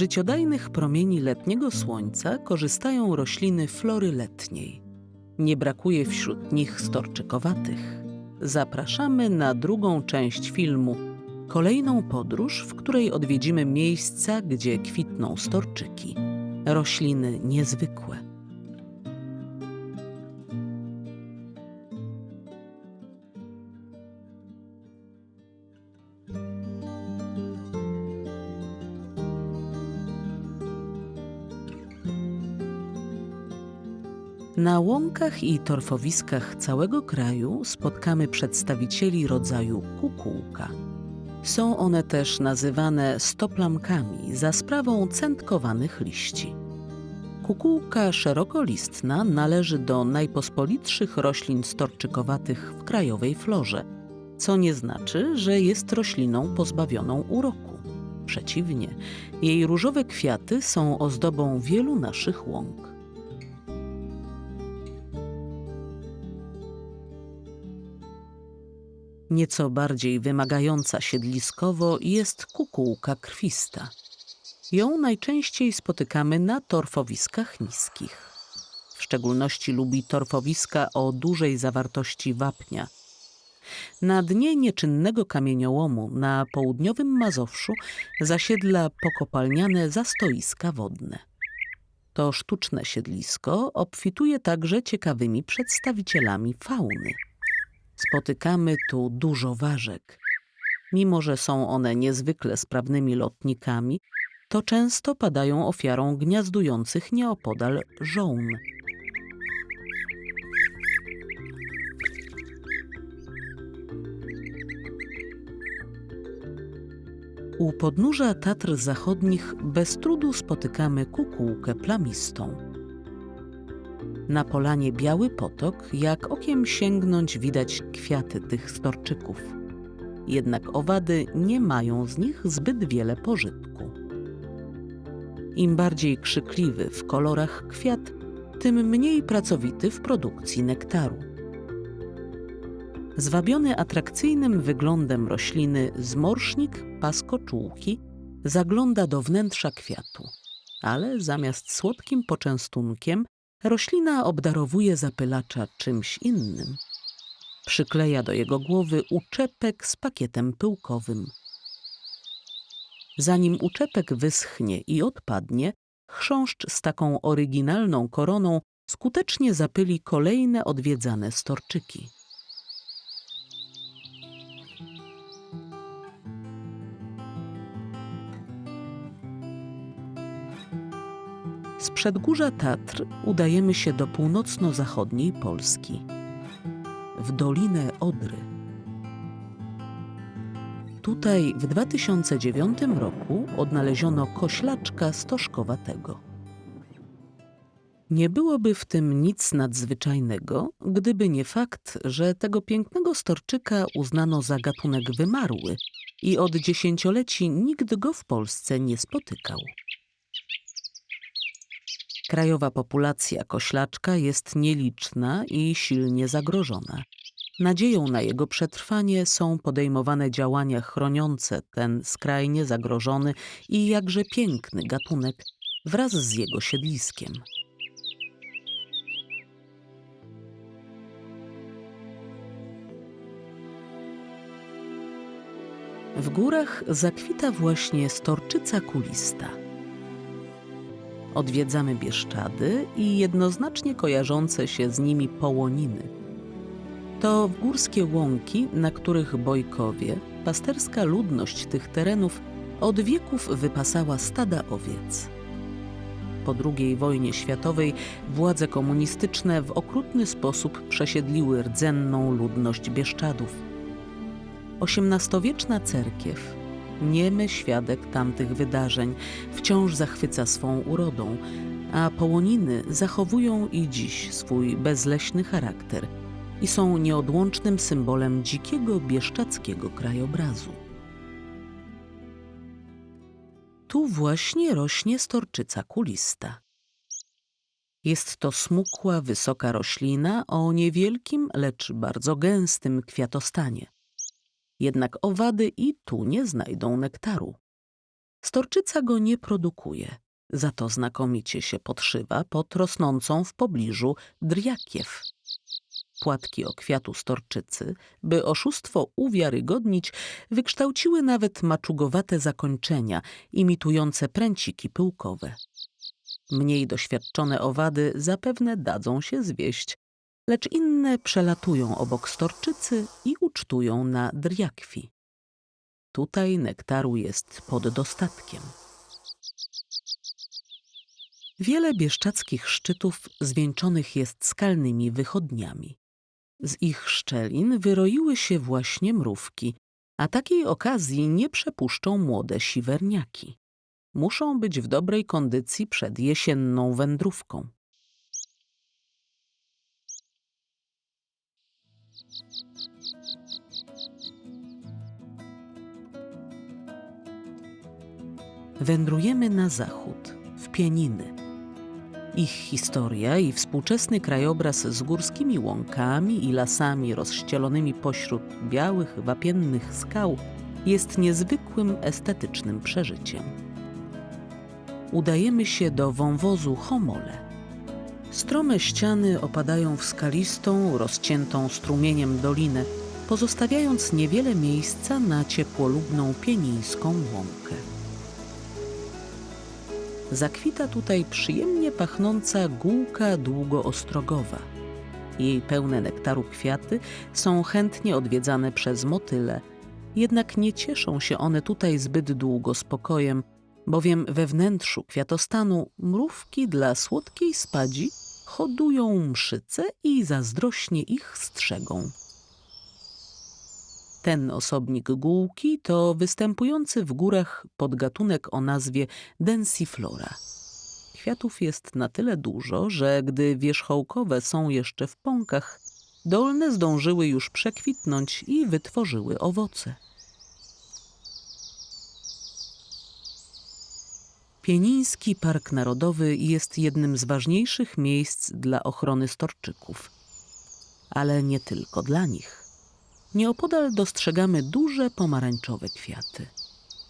Życiodajnych promieni letniego słońca korzystają rośliny flory letniej. Nie brakuje wśród nich storczykowatych. Zapraszamy na drugą część filmu, kolejną podróż, w której odwiedzimy miejsca, gdzie kwitną storczyki. Rośliny niezwykłe. Na łąkach i torfowiskach całego kraju spotkamy przedstawicieli rodzaju kukułka. Są one też nazywane stoplamkami za sprawą centkowanych liści. Kukułka szerokolistna należy do najpospolitszych roślin storczykowatych w krajowej florze, co nie znaczy, że jest rośliną pozbawioną uroku. Przeciwnie, jej różowe kwiaty są ozdobą wielu naszych łąk. Nieco bardziej wymagająca siedliskowo jest kukułka krwista. Ją najczęściej spotykamy na torfowiskach niskich. W szczególności lubi torfowiska o dużej zawartości wapnia. Na dnie nieczynnego kamieniołomu na południowym Mazowszu zasiedla pokopalniane zastoiska wodne. To sztuczne siedlisko obfituje także ciekawymi przedstawicielami fauny. Spotykamy tu dużo ważek. Mimo, że są one niezwykle sprawnymi lotnikami, to często padają ofiarą gniazdujących nieopodal żołn. U podnóża Tatr Zachodnich bez trudu spotykamy kukułkę plamistą. Na polanie Biały Potok, jak okiem sięgnąć, widać kwiaty tych storczyków. Jednak owady nie mają z nich zbyt wiele pożytku. Im bardziej krzykliwy w kolorach kwiat, tym mniej pracowity w produkcji nektaru. Zwabiony atrakcyjnym wyglądem rośliny zmorsznik paskoczułki zagląda do wnętrza kwiatu, ale zamiast słodkim poczęstunkiem roślina obdarowuje zapylacza czymś innym. Przykleja do jego głowy uczepek z pakietem pyłkowym. Zanim uczepek wyschnie i odpadnie, chrząszcz z taką oryginalną koroną skutecznie zapyli kolejne odwiedzane storczyki. Przedgórza Tatr udajemy się do północno-zachodniej Polski, w Dolinę Odry. Tutaj w 2009 roku odnaleziono koślaczka stożkowatego. Nie byłoby w tym nic nadzwyczajnego, gdyby nie fakt, że tego pięknego storczyka uznano za gatunek wymarły i od dziesięcioleci nikt go w Polsce nie spotykał. Krajowa populacja koślaczka jest nieliczna i silnie zagrożona. Nadzieją na jego przetrwanie są podejmowane działania chroniące ten skrajnie zagrożony i jakże piękny gatunek wraz z jego siedliskiem. W górach zakwita właśnie storczyca kulista. Odwiedzamy Bieszczady i jednoznacznie kojarzące się z nimi połoniny. To górskie łąki, na których bojkowie, pasterska ludność tych terenów od wieków wypasała stada owiec. Po II wojnie światowej władze komunistyczne w okrutny sposób przesiedliły rdzenną ludność Bieszczadów. XVIII-wieczna cerkiew, niemy świadek tamtych wydarzeń, wciąż zachwyca swą urodą, a połoniny zachowują i dziś swój bezleśny charakter i są nieodłącznym symbolem dzikiego bieszczackiego krajobrazu. Tu właśnie rośnie storczyca kulista. Jest to smukła, wysoka roślina o niewielkim, lecz bardzo gęstym kwiatostanie. Jednak owady i tu nie znajdą nektaru. Storczyca go nie produkuje, za to znakomicie się podszywa pod rosnącą w pobliżu driakiew. Płatki o kwiatu storczycy, by oszustwo uwiarygodnić, wykształciły nawet maczugowate zakończenia, imitujące pręciki pyłkowe. Mniej doświadczone owady zapewne dadzą się zwieść, lecz inne przelatują obok storczycy i ucztują na driakwi. Tutaj nektaru jest pod dostatkiem. Wiele bieszczadzkich szczytów zwieńczonych jest skalnymi wychodniami. Z ich szczelin wyroiły się właśnie mrówki, a takiej okazji nie przepuszczą młode siwerniaki. Muszą być w dobrej kondycji przed jesienną wędrówką. Wędrujemy na zachód, w Pieniny. Ich historia i współczesny krajobraz z górskimi łąkami i lasami rozścielonymi pośród białych, wapiennych skał jest niezwykłym estetycznym przeżyciem. Udajemy się do wąwozu Homole. Strome ściany opadają w skalistą, rozciętą strumieniem dolinę, pozostawiając niewiele miejsca na ciepłolubną pienińską łąkę. Zakwita tutaj przyjemnie pachnąca gółka długoostrogowa. Jej pełne nektaru kwiaty są chętnie odwiedzane przez motyle, jednak nie cieszą się one tutaj zbyt długo spokojem, bowiem we wnętrzu kwiatostanu mrówki dla słodkiej spadzi hodują mszyce i zazdrośnie ich strzegą. Ten osobnik gółki to występujący w górach podgatunek o nazwie densiflora. Kwiatów jest na tyle dużo, że gdy wierzchołkowe są jeszcze w pąkach, dolne zdążyły już przekwitnąć i wytworzyły owoce. Pieniński Park Narodowy jest jednym z ważniejszych miejsc dla ochrony storczyków, ale nie tylko dla nich. Nieopodal dostrzegamy duże pomarańczowe kwiaty.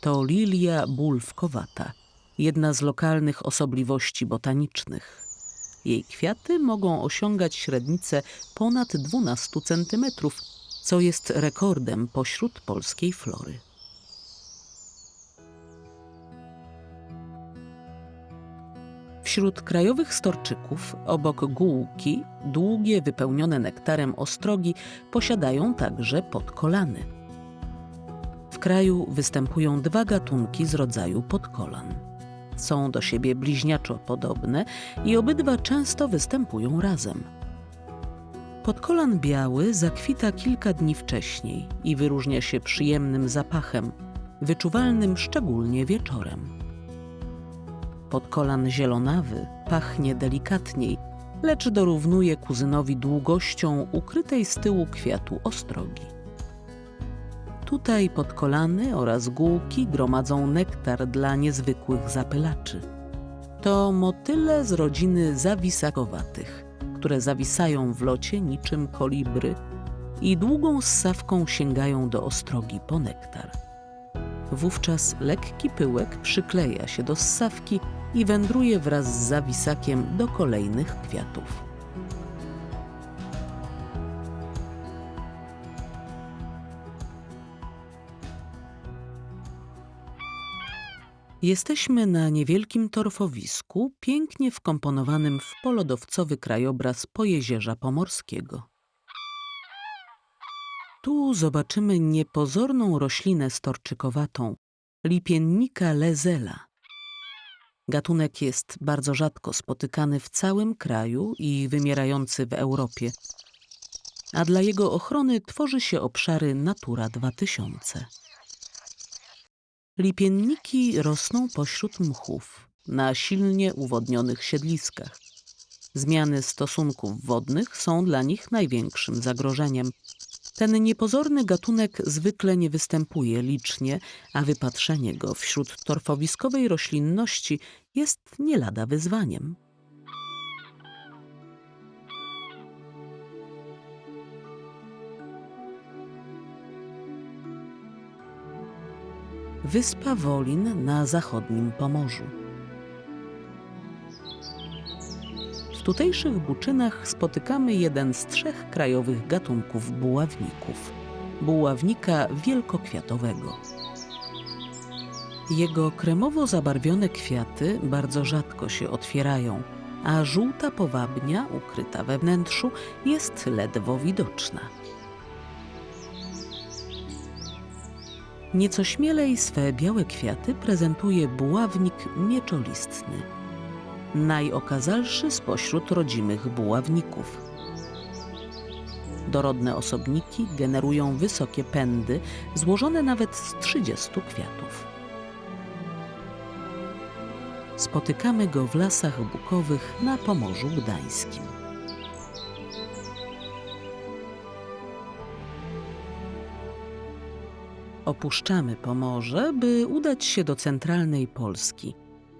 To lilia bulwkowata, jedna z lokalnych osobliwości botanicznych. Jej kwiaty mogą osiągać średnicę ponad 12 cm, co jest rekordem pośród polskiej flory. Wśród krajowych storczyków, obok gółki, długie, wypełnione nektarem ostrogi posiadają także podkolany. W kraju występują dwa gatunki z rodzaju podkolan. Są do siebie bliźniaczo podobne i obydwa często występują razem. Podkolan biały zakwita kilka dni wcześniej i wyróżnia się przyjemnym zapachem, wyczuwalnym szczególnie wieczorem. Podkolan zielonawy pachnie delikatniej, lecz dorównuje kuzynowi długością ukrytej z tyłu kwiatu ostrogi. Tutaj podkolany oraz gółki gromadzą nektar dla niezwykłych zapylaczy. To motyle z rodziny zawisakowatych, które zawisają w locie niczym kolibry i długą ssawką sięgają do ostrogi po nektar. Wówczas lekki pyłek przykleja się do ssawki i wędruje wraz z zawisakiem do kolejnych kwiatów. Jesteśmy na niewielkim torfowisku, pięknie wkomponowanym w polodowcowy krajobraz Pojezierza Pomorskiego. Tu zobaczymy niepozorną roślinę storczykowatą, lipiennika lezela. Gatunek jest bardzo rzadko spotykany w całym kraju i wymierający w Europie, a dla jego ochrony tworzy się obszary Natura 2000. Lipienniki rosną pośród mchów, na silnie uwodnionych siedliskach. Zmiany stosunków wodnych są dla nich największym zagrożeniem. Ten niepozorny gatunek zwykle nie występuje licznie, a wypatrzenie go wśród torfowiskowej roślinności jest nie lada wyzwaniem. Wyspa Wolin na zachodnim Pomorzu. W tutejszych buczynach spotykamy jeden z trzech krajowych gatunków buławników buławnika wielkokwiatowego. Jego kremowo zabarwione kwiaty bardzo rzadko się otwierają, a żółta powabnia ukryta we wnętrzu jest ledwo widoczna. Nieco śmielej swe białe kwiaty prezentuje buławnik mieczolistny, najokazalszy spośród rodzimych buławników. Dorodne osobniki generują wysokie pędy, złożone nawet z 30 kwiatów. Spotykamy go w lasach bukowych na Pomorzu Gdańskim. Opuszczamy Pomorze, by udać się do centralnej Polski,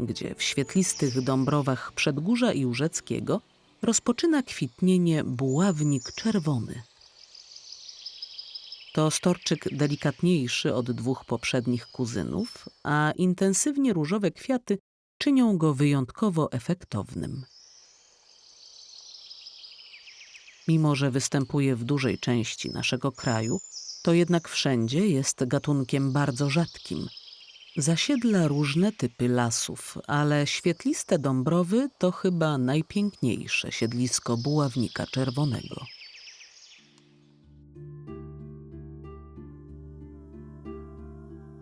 gdzie w świetlistych dąbrowach Przedgórza i Urzeckiego rozpoczyna kwitnienie buławnik czerwony. To storczyk delikatniejszy od dwóch poprzednich kuzynów, a intensywnie różowe kwiaty czynią go wyjątkowo efektownym. Mimo, że występuje w dużej części naszego kraju, to jednak wszędzie jest gatunkiem bardzo rzadkim. Zasiedla różne typy lasów, ale świetliste dąbrowy to chyba najpiękniejsze siedlisko buławnika czerwonego.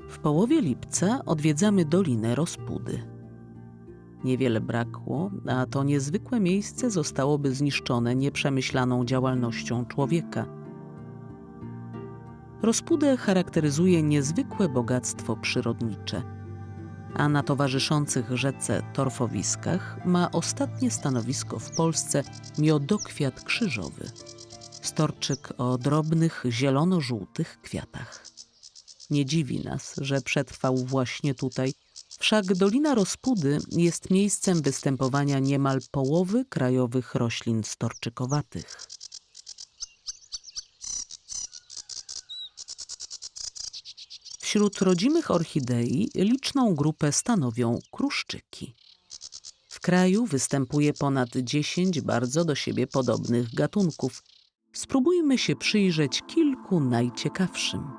W połowie lipca odwiedzamy Dolinę Rozpudy. Niewiele brakło, a to niezwykłe miejsce zostałoby zniszczone nieprzemyślaną działalnością człowieka. Rozpudę charakteryzuje niezwykłe bogactwo przyrodnicze, a na towarzyszących rzece torfowiskach ma ostatnie stanowisko w Polsce miodokwiat krzyżowy, storczyk o drobnych zielono-żółtych kwiatach. Nie dziwi nas, że przetrwał właśnie tutaj, wszak Dolina Rozpudy jest miejscem występowania niemal połowy krajowych roślin storczykowatych. Wśród rodzimych orchidei liczną grupę stanowią kruszczyki. W kraju występuje ponad 10 bardzo do siebie podobnych gatunków. Spróbujmy się przyjrzeć kilku najciekawszym.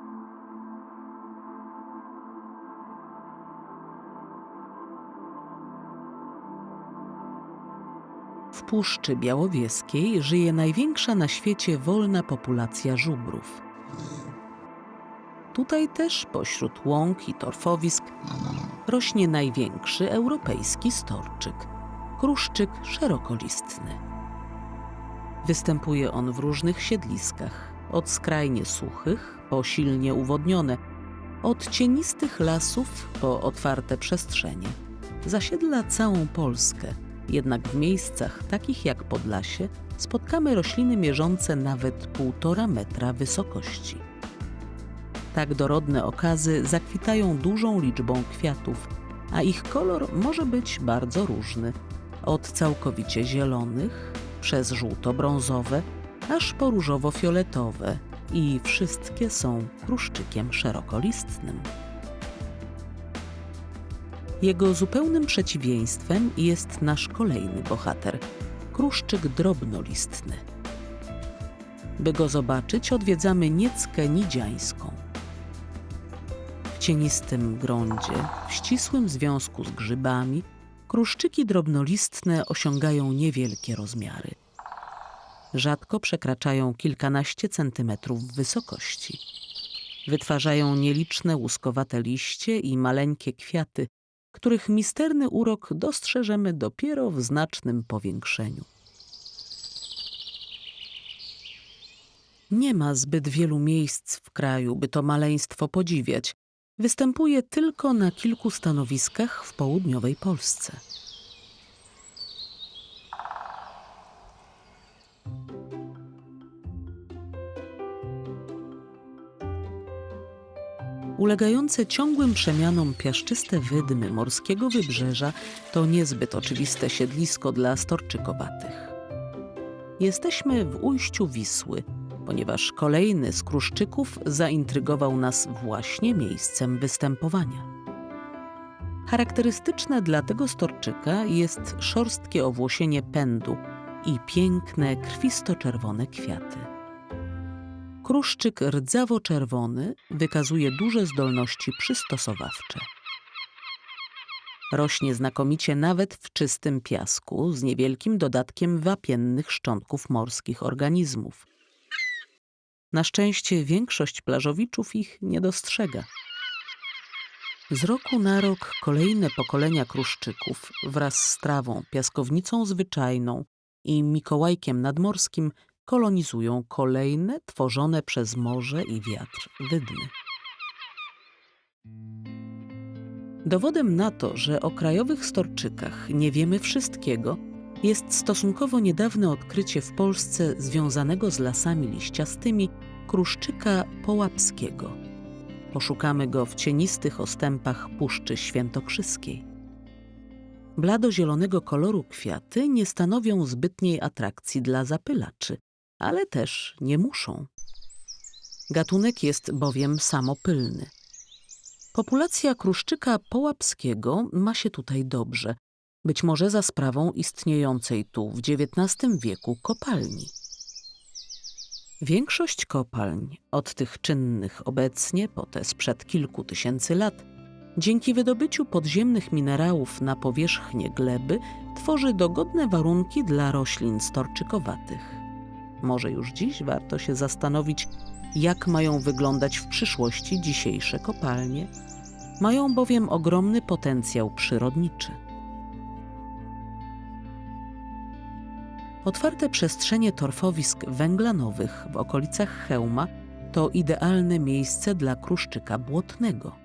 W Puszczy Białowieskiej żyje największa na świecie wolna populacja żubrów. Tutaj też pośród łąk i torfowisk rośnie największy europejski storczyk kruszczyk szerokolistny. Występuje on w różnych siedliskach, od skrajnie suchych po silnie uwodnione, od cienistych lasów po otwarte przestrzenie. Zasiedla całą Polskę, jednak w miejscach takich jak Podlasie spotkamy rośliny mierzące nawet półtora metra wysokości. Tak dorodne okazy zakwitają dużą liczbą kwiatów, a ich kolor może być bardzo różny. Od całkowicie zielonych, przez żółto-brązowe, aż po różowo-fioletowe i wszystkie są kruszczykiem szerokolistnym. Jego zupełnym przeciwieństwem jest nasz kolejny bohater kruszczyk drobnolistny. By go zobaczyć, odwiedzamy Nieckę Nidziańską. Cienistym grądzie, w ścisłym związku z grzybami, kruszczyki drobnolistne osiągają niewielkie rozmiary. Rzadko przekraczają kilkanaście centymetrów wysokości. Wytwarzają nieliczne łuskowate liście i maleńkie kwiaty, których misterny urok dostrzeżemy dopiero w znacznym powiększeniu. Nie ma zbyt wielu miejsc w kraju, by to maleństwo podziwiać. Występuje tylko na kilku stanowiskach w południowej Polsce. Ulegające ciągłym przemianom piaszczyste wydmy morskiego wybrzeża to niezbyt oczywiste siedlisko dla storczykowatych. Jesteśmy w ujściu Wisły, ponieważ kolejny z kruszczyków zaintrygował nas właśnie miejscem występowania. Charakterystyczne dla tego storczyka jest szorstkie owłosienie pędu i piękne krwisto-czerwone kwiaty. Kruszczyk rdzawo-czerwony wykazuje duże zdolności przystosowawcze. Rośnie znakomicie nawet w czystym piasku z niewielkim dodatkiem wapiennych szczątków morskich organizmów. Na szczęście większość plażowiczów ich nie dostrzega. Z roku na rok kolejne pokolenia kruszczyków wraz z trawą, piaskownicą zwyczajną i Mikołajkiem nadmorskim kolonizują kolejne tworzone przez morze i wiatr wydmy. Dowodem na to, że o krajowych storczykach nie wiemy wszystkiego, jest stosunkowo niedawne odkrycie w Polsce związanego z lasami liściastymi kruszczyka połapskiego. Poszukamy go w cienistych ostępach Puszczy Świętokrzyskiej. Blado-zielonego koloru kwiaty nie stanowią zbytniej atrakcji dla zapylaczy, ale też nie muszą. Gatunek jest bowiem samopylny. Populacja kruszczyka połapskiego ma się tutaj dobrze, być może za sprawą istniejącej tu w XIX wieku kopalni. Większość kopalń, od tych czynnych obecnie po te sprzed kilku tysięcy lat, dzięki wydobyciu podziemnych minerałów na powierzchnię gleby, tworzy dogodne warunki dla roślin storczykowatych. Może już dziś warto się zastanowić, jak mają wyglądać w przyszłości dzisiejsze kopalnie. Mają bowiem ogromny potencjał przyrodniczy. Otwarte przestrzenie torfowisk węglanowych w okolicach Chełma to idealne miejsce dla kruszczyka błotnego.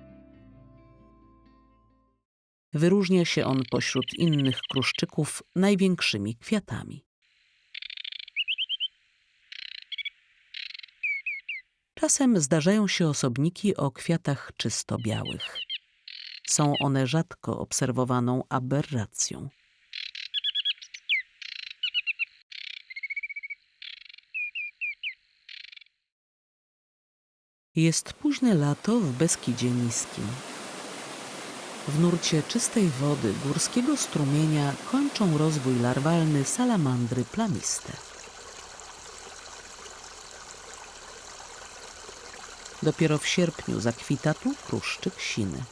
Wyróżnia się on pośród innych kruszczyków największymi kwiatami. Czasem zdarzają się osobniki o kwiatach czysto białych. Są one rzadko obserwowaną aberracją. Jest późne lato w Beskidzie Niskim. W nurcie czystej wody górskiego strumienia kończą rozwój larwalny salamandry plamiste. Dopiero w sierpniu zakwita tu kruszczyk siny.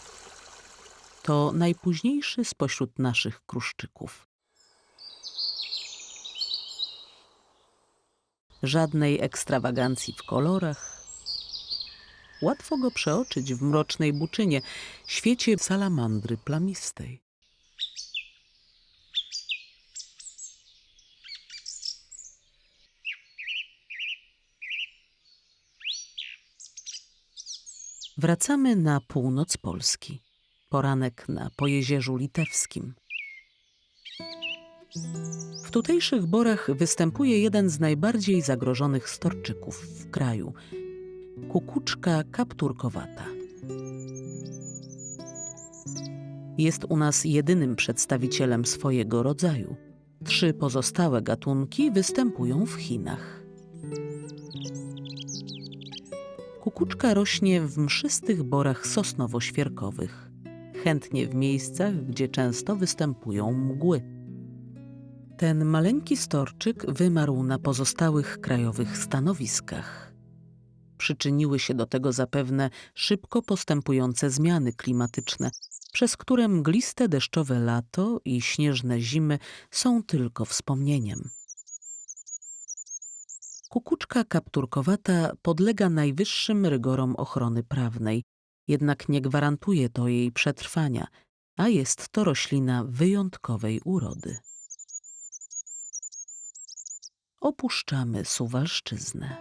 To najpóźniejszy spośród naszych kruszczyków. Żadnej ekstrawagancji w kolorach, łatwo go przeoczyć w mrocznej buczynie, świecie salamandry plamistej. Wracamy na północ Polski. Poranek na Pojezierzu Litewskim. W tutejszych borach występuje jeden z najbardziej zagrożonych storczyków w kraju kukuczka kapturkowata. Jest u nas jedynym przedstawicielem swojego rodzaju. Trzy pozostałe gatunki występują w Chinach. Kukuczka rośnie w mszystych borach sosnowo-świerkowych, chętnie w miejscach, gdzie często występują mgły. Ten maleńki storczyk wymarł na pozostałych krajowych stanowiskach. Przyczyniły się do tego zapewne szybko postępujące zmiany klimatyczne, przez które mgliste deszczowe lato i śnieżne zimy są tylko wspomnieniem. Kukuczka kapturkowata podlega najwyższym rygorom ochrony prawnej, jednak nie gwarantuje to jej przetrwania, a jest to roślina wyjątkowej urody. Opuszczamy Suwalszczyznę.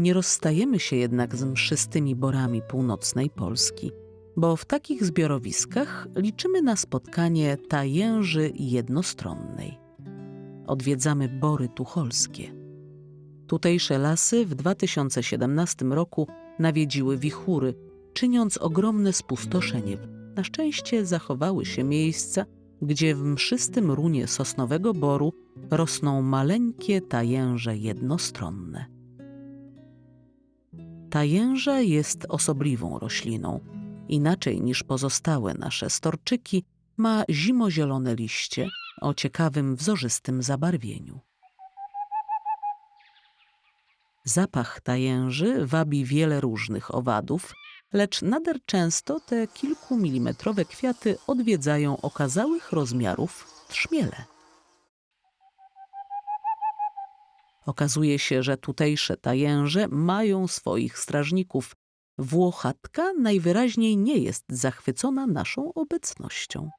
Nie rozstajemy się jednak z mszystymi borami północnej Polski, bo w takich zbiorowiskach liczymy na spotkanie tajęży jednostronnej. Odwiedzamy bory tucholskie. Tutejsze lasy w 2017 roku nawiedziły wichury, czyniąc ogromne spustoszenie. Na szczęście zachowały się miejsca, gdzie w mszystym runie sosnowego boru rosną maleńkie tajęże jednostronne. Tajęża jest osobliwą rośliną. Inaczej niż pozostałe nasze storczyki, ma zimozielone liście o ciekawym wzorzystym zabarwieniu. Zapach tajęży wabi wiele różnych owadów, lecz nader często te kilkumilimetrowe kwiaty odwiedzają okazałych rozmiarów trzmiele. Okazuje się, że tutejsze tajęże mają swoich strażników. Włochatka najwyraźniej nie jest zachwycona naszą obecnością.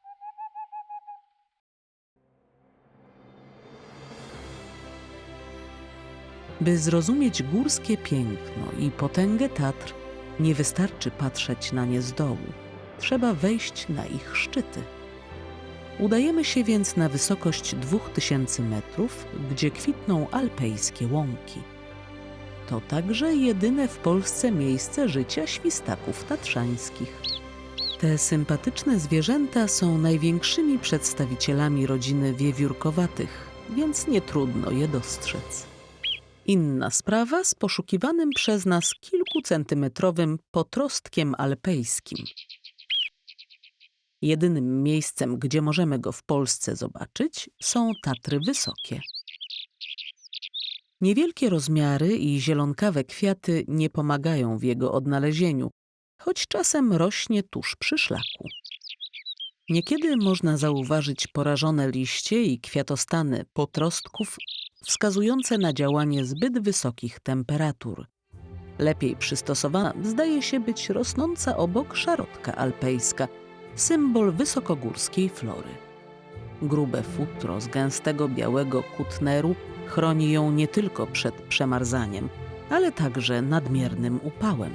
By zrozumieć górskie piękno i potęgę Tatr, nie wystarczy patrzeć na nie z dołu. Trzeba wejść na ich szczyty. Udajemy się więc na wysokość 2000 metrów, gdzie kwitną alpejskie łąki. To także jedyne w Polsce miejsce życia świstaków tatrzańskich. Te sympatyczne zwierzęta są największymi przedstawicielami rodziny wiewiórkowatych, więc nie trudno je dostrzec. Inna sprawa z poszukiwanym przez nas kilkucentymetrowym potrostkiem alpejskim. Jedynym miejscem, gdzie możemy go w Polsce zobaczyć, są Tatry Wysokie. Niewielkie rozmiary i zielonkawe kwiaty nie pomagają w jego odnalezieniu, choć czasem rośnie tuż przy szlaku. Niekiedy można zauważyć porażone liście i kwiatostany potrostków wskazujące na działanie zbyt wysokich temperatur. Lepiej przystosowana zdaje się być rosnąca obok szarotka alpejska, symbol wysokogórskiej flory. Grube futro z gęstego białego kutneru chroni ją nie tylko przed przemarzaniem, ale także nadmiernym upałem.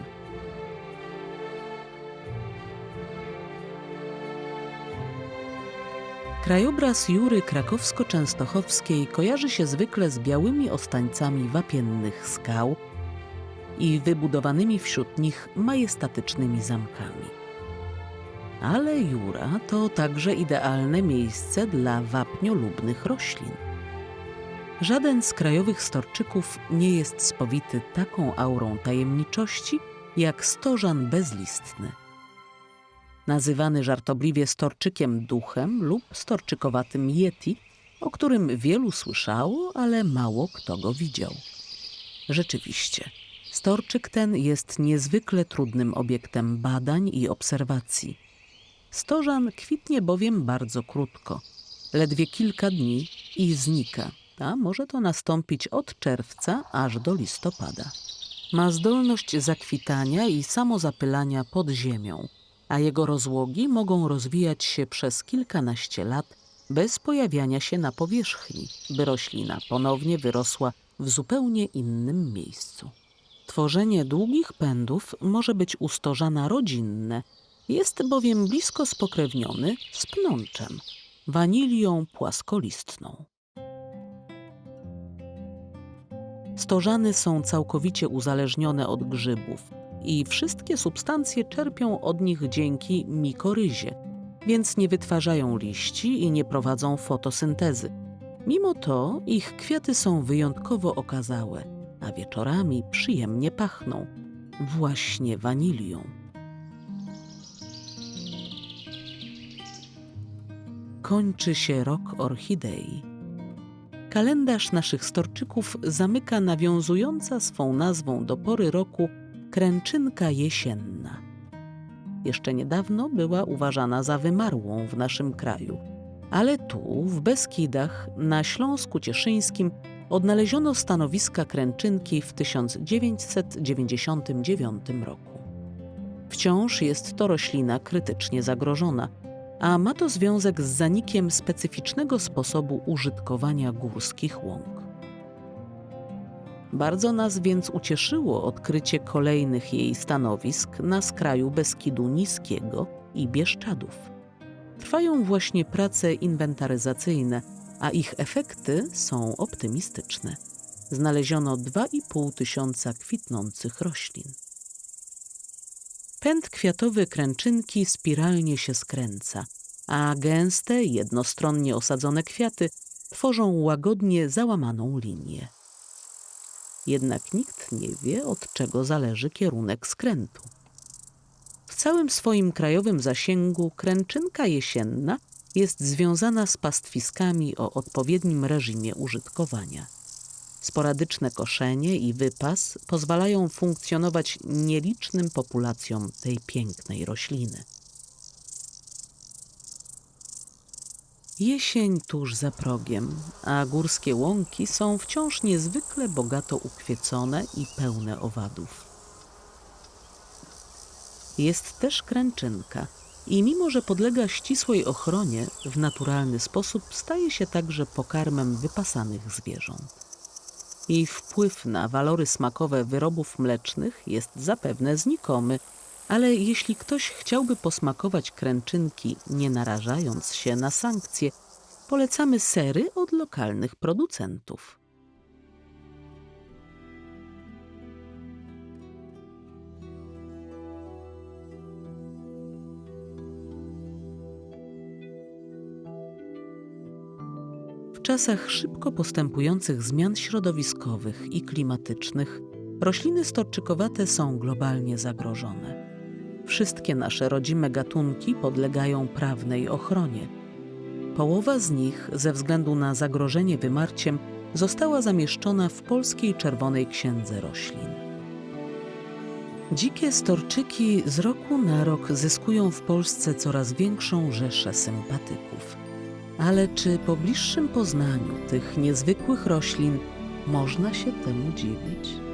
Krajobraz Jury krakowsko-częstochowskiej kojarzy się zwykle z białymi ostańcami wapiennych skał i wybudowanymi wśród nich majestatycznymi zamkami. Ale Jura to także idealne miejsce dla wapniolubnych roślin. Żaden z krajowych storczyków nie jest spowity taką aurą tajemniczości jak stożan bezlistny nazywany żartobliwie storczykiem duchem lub storczykowatym yeti, o którym wielu słyszało, ale mało kto go widział. Rzeczywiście, storczyk ten jest niezwykle trudnym obiektem badań i obserwacji. Stożan kwitnie bowiem bardzo krótko, ledwie kilka dni i znika, a może to nastąpić od czerwca aż do listopada. Ma zdolność zakwitania i samozapylania pod ziemią – a jego rozłogi mogą rozwijać się przez kilkanaście lat bez pojawiania się na powierzchni, by roślina ponownie wyrosła w zupełnie innym miejscu. Tworzenie długich pędów może być ustożana rodzinne, jest bowiem blisko spokrewniony z pnączem, wanilią płaskolistną. Stożany są całkowicie uzależnione od grzybów, i wszystkie substancje czerpią od nich dzięki mikoryzie, więc nie wytwarzają liści i nie prowadzą fotosyntezy. Mimo to ich kwiaty są wyjątkowo okazałe, a wieczorami przyjemnie pachną, właśnie wanilią. Kończy się rok orchidei. Kalendarz naszych storczyków zamyka nawiązująca swą nazwą do pory roku kręczynka jesienna. Jeszcze niedawno była uważana za wymarłą w naszym kraju, ale tu, w Beskidach, na Śląsku Cieszyńskim, odnaleziono stanowiska kręczynki w 1999 roku. Wciąż jest to roślina krytycznie zagrożona, a ma to związek z zanikiem specyficznego sposobu użytkowania górskich łąk. Bardzo nas więc ucieszyło odkrycie kolejnych jej stanowisk na skraju Beskidu Niskiego i Bieszczadów. Trwają właśnie prace inwentaryzacyjne, a ich efekty są optymistyczne. Znaleziono 2,5 tysiąca kwitnących roślin. Pęd kwiatowy kręczynki spiralnie się skręca. a gęste, jednostronnie osadzone kwiaty tworzą łagodnie załamaną linię. Jednak nikt nie wie, od czego zależy kierunek skrętu. W całym swoim krajowym zasięgu kręczynka jesienna jest związana z pastwiskami o odpowiednim reżimie użytkowania. Sporadyczne koszenie i wypas pozwalają funkcjonować nielicznym populacjom tej pięknej rośliny. Jesień tuż za progiem, a górskie łąki są wciąż niezwykle bogato ukwiecone i pełne owadów. Jest też kręczynka i mimo, że podlega ścisłej ochronie, w naturalny sposób staje się także pokarmem wypasanych zwierząt. Jej wpływ na walory smakowe wyrobów mlecznych jest zapewne znikomy, ale jeśli ktoś chciałby posmakować kręczynki, nie narażając się na sankcje, polecamy sery od lokalnych producentów. Czasach szybko postępujących zmian środowiskowych i klimatycznych, rośliny storczykowate są globalnie zagrożone. Wszystkie nasze rodzime gatunki podlegają prawnej ochronie. Połowa z nich, ze względu na zagrożenie wymarciem, została zamieszczona w Polskiej Czerwonej Księdze Roślin. Dzikie storczyki z roku na rok zyskują w Polsce coraz większą rzeszę sympatyków. Ale czy po bliższym poznaniu tych niezwykłych roślin można się temu dziwić?